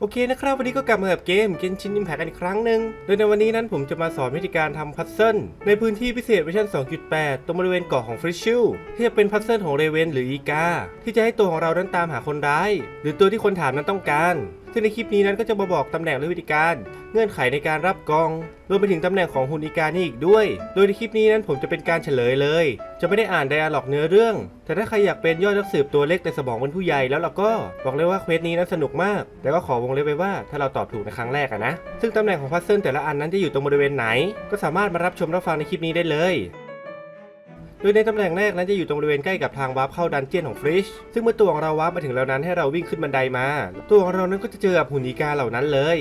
โอเคนะครับ วันนี้ก็กลับมากับเกม Genshin Impact กันอีกครั้งหนึ่งโดยในวันนี้นั้นผมจะมาสอนวิธีการทำพัซเซิลในพื้นที่พิเศษเวอร์ชัน2.8 ตรงบริเวณเกาะของฟริชชิลที่จะเป็นพัซเซิลของเรเวนหรืออีกา ที่จะให้ตัวของเรานั้นตามหาคนร้าย หรือตัวที่คนถามนั้นต้องการ ซึ่งในคลิปนี้นั้นก็จะมาบอกตำแหน่งและวิธีการ เงื่อนไขในการรับกองรวมไปถึงตำแหน่งของหุ่นอีกานี่อีกด้วย โดยในคลิปนี้นั้นผมจะเป็นการเฉลยเลย จะไม่ได้อ่านไดอะล็อกเนื้อเรื่อง แต่ถ้าใครอยากเป็นยอดนักสืบตัวเล็กแต่สมองเป็นผู้ใหญ่แล้วเราก็บอกเลยว่าเควสนี้นั้นสนุกมากแต่ก็ขอวงเล็บไว้ว่าถ้าเราตอบถูกในครั้งแรกอะนะ ซึ่งตำแหน่งของพัซเซิลแต่ละอันนั้นจะอยู่ตรงบริเวณไหน ก็สามารถมารับชมรับฟังในคลิปนี้ได้เลยโดยในตำแหน่งแรกนั้นจะอยู่ตรงบริเวณใกล้กับทางวาร์ปเข้าดันเจียนของฟริช ซึ่งเมื่อตัวของเราวาร์ปมาถึงแล้วนั้นให้เราวิ่งขึ้นบันไดมา ตัวของเรานั้นก็จะเจอกับหุ่นอีกาเหล่านั้นเลย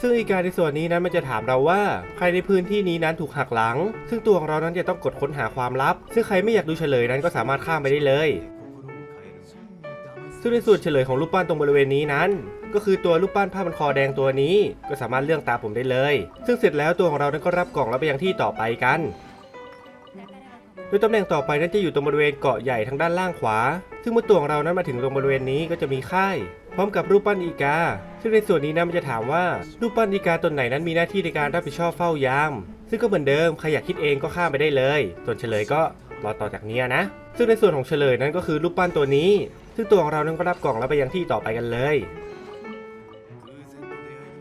ซึ่งอีการในส่วนนี้นั้นมันจะถามเราว่า ใครในพื้นที่นี้นั้นถูกหักหลัง ซึ่งตัวของเรานั้นจะต้องกดค้นหาความลับ ซึ่งใครไม่อยากดูเฉลยนั้นก็สามารถข้ามไปได้เลย ซึ่งในส่วนเฉลยของรูปปั้นตรงบริเวณนี้นั้น ก็คือตัวรูปปั้นผ้าพันคอแดงตัวนี้ ก็สามารถเลือกตาผมได้เลย ซึ่งเสร็จแล้วตัวของเรานั้นก็รับกล่องแล้วไปยังที่ต่อไปกันโดยตำแหน่งต่อไปนั้นจะอยู่ตรงบริเวณเกาะใหญ่ทางด้านล่างขวา ซึ่งเมื่อตัวของเรานั้นมาถึงตรงบริเวณนี้ก็จะมีค่าย พร้อมกับรูปปั้นอีกา ซึ่งในส่วนนี้นะมันจะถามว่า รูปปั้นอีกาตนไหนนั้นมีหน้าที่ในการรับผิดชอบเฝ้ายาม ซึ่งก็เหมือนเดิมใครอยากคิดเองก็ข้ามไปได้เลย ส่วนเฉลยก็รอต่อจากนี้นะ ซึ่งในส่วนของเฉลยนั้นก็คือรูปปั้นตัวนี้ ซึ่งตัวของเรานั้นก็รับกล่องแล้วไปยังที่ต่อไปกันเลย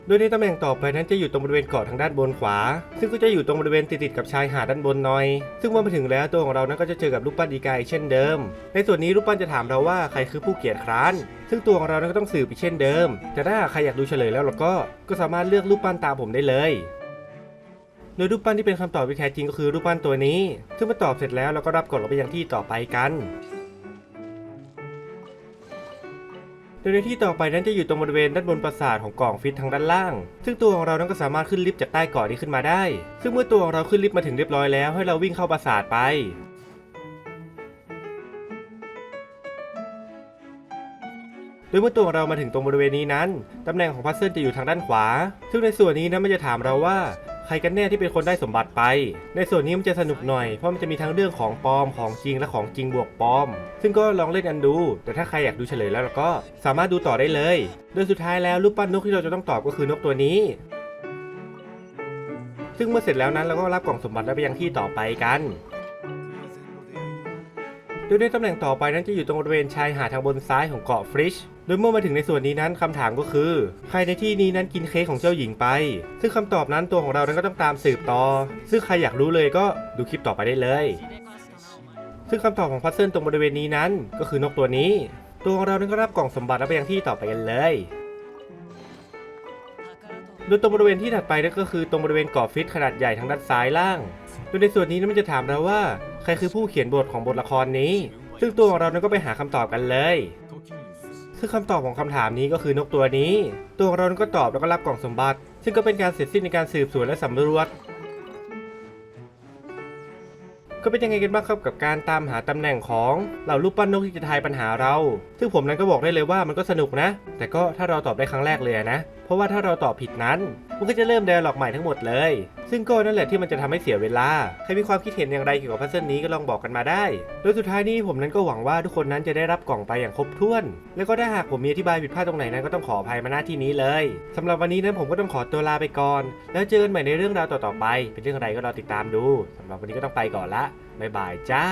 โดยในตำแหน่งต่อไปนั้นจะอยู่ตรงบริเวณเกาะทางด้านบนขวา ซึ่งก็จะอยู่ตรงบริเวณติดๆกับชายหาดด้านบนหน่อย ซึ่งเมื่อมาถึงแล้วตัวของเรานั้นก็จะเจอกับรูปปั้นอีกาอีกเช่นเดิม ในส่วนนี้รูปปั้นจะถามเราว่าใครคือผู้เกียรติคร้าน ซึ่งตัวของเรานั้นก็ต้องสืบอีกเช่นเดิม แต่ถ้าใครอยากดูเฉลยแล้วเราก็ ก็สามารถเลือกรูปปั้นตามผมได้เลยโดยรูปปั้นที่เป็นคำตอบที่แท้จริงก็คือรูปปั้นตัวนี้ ซึ่งเมื่อตอบเสร็จแล้วเราก็รับกดเราไปยังที่ต่อไปกัน โดยในที่ต่อไปนั้นจะอยู่ตรงบริเวณด้านบนปราสาทของกล่องฟิตทางด้านล่าง ซึ่งตัวของเรานั้นก็สามารถขึ้นลิฟต์จากใต้เกาะนี้ขึ้นมาได้ ซึ่งเมื่อตัวของเราขึ้นลิฟต์มาถึงเรียบร้อยแล้วให้เราวิ่งเข้าปราสาทไปโดยเมื่อตัวของเรามาถึงตรงบริเวณนี้นั้น ตำแหน่งของพัซเซิลจะอยู่ทางด้านขวา ซึ่งในส่วนนี้นะมันจะถามเราว่า ใครกันแน่ที่เป็นคนได้สมบัติไป ในส่วนนี้มันจะสนุกหน่อยเพราะมันจะมีทั้งเรื่องของปลอมของจริงและของจริงบวกปลอม ซึ่งก็ลองเล่นกันดู แต่ถ้าใครอยากดูเฉลยแล้วเราก็สามารถดูต่อได้เลย โดยสุดท้ายแล้วรูปปั้นนกที่เราจะต้องตอบก็คือนกตัวนี้ ซึ่งเมื่อเสร็จแล้วนั้นเราก็รับกล่องสมบัติแล้วไปยังที่ต่อไปกันโดยในตำแหน่งต่อไปนั้นจะอยู่ตรงบริเวณชายหาดทางบนซ้ายของเกาะฟริช โดยเมื่อมาถึงในส่วนนี้นั้นคำถามก็คือ ใครในที่นี้นั้นกินเค้กของเจ้าหญิงไป ซึ่งคำตอบนั้นตัวของเรานั้นก็ต้องตามสืบต่อ ซึ่งใครอยากรู้เลยก็ดูคลิปต่อไปได้เลย ซึ่งคำตอบของพัซเซิลตรงบริเวณนี้นั้น ก็คือนกตัวนี้ ตัวของเรานั้นก็รับกล่องสมบัติแล้วไปยังที่ต่อไปกันเลยโดยตรงบริเวณที่ถัดไปนั่นก็คือตรงบริเวณเกาะฟิตขนาดใหญ่ทางด้านซ้ายล่าง โดยในส่วนนี้นั้นมันจะถามเราว่า ใครคือผู้เขียนบทของบทละครนี้ ซึ่งตัวของเรานั้นก็ไปหาคำตอบกันเลย ซึ่งคำตอบของคำถามนี้ก็คือนกตัวนี้ ตัวของเรานั้นก็ตอบแล้วก็รับกล่องสมบัติ ซึ่งก็เป็นการเสร็จสิ้นในการสืบสวนและสำรวจ ก็เป็นยังไงกันบ้างครับกับการตามหาตำแหน่งของเหล่ารูปปั้นนกที่จะทายปัญหาเรา ซึ่งผมนั้นก็บอกได้เลยว่ามันก็สนุกนะ แต่ก็ถ้าเราตอบได้ครั้งแรกเลยนะเพราะว่าถ้าเราตอบผิดนั้น มันก็จะเริ่มไดอะล็อกใหม่ทั้งหมดเลย ซึ่งก็นั่นแหละที่มันจะทำให้เสียเวลา ใครมีความคิดเห็นอย่างไรเกี่ยวกับพัซเซิลนี้ก็ลองบอกกันมาได้ โดยสุดท้ายนี้ผมนั้นก็หวังว่าทุกคนนั้นจะได้รับกล่องไปอย่างครบถ้วน แล้วก็ถ้าหากผมมีอธิบายผิดพลาดตรงไหนนั้นก็ต้องขออภัยมาณที่นี้เลยสำหรับวันนี้นั้นผมก็ต้องขอตัวลาไปก่อน แล้วเจอกันใหม่ในเรื่องราวต่อๆไป เป็นเรื่องอะไรก็รอติดตามดูสำหรับวันนี้ก็ต้องไปก่อนละบ๊ายบายจ้า